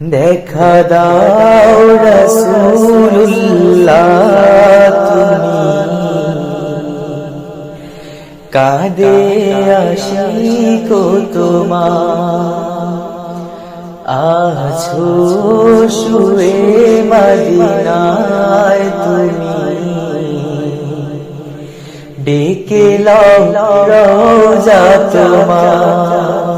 দেখা দাও রসুল্লাহ তুমি কাঁদে আসি কো তোমার আছো শুয়ে মদিনায় তুমি ডেকে লাও রোজা তোমার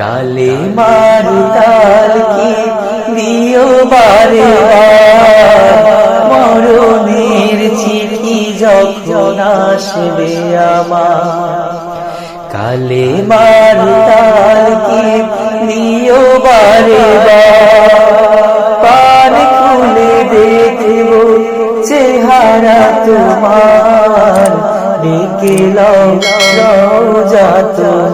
কালে মারুতাল কি দিও বারে মরণের চিঠি যখন আসবে আমার, কালে মারুতাল কি দিও বারে পান খুলে দেখব চেহারা তোমার রোজা তোমার।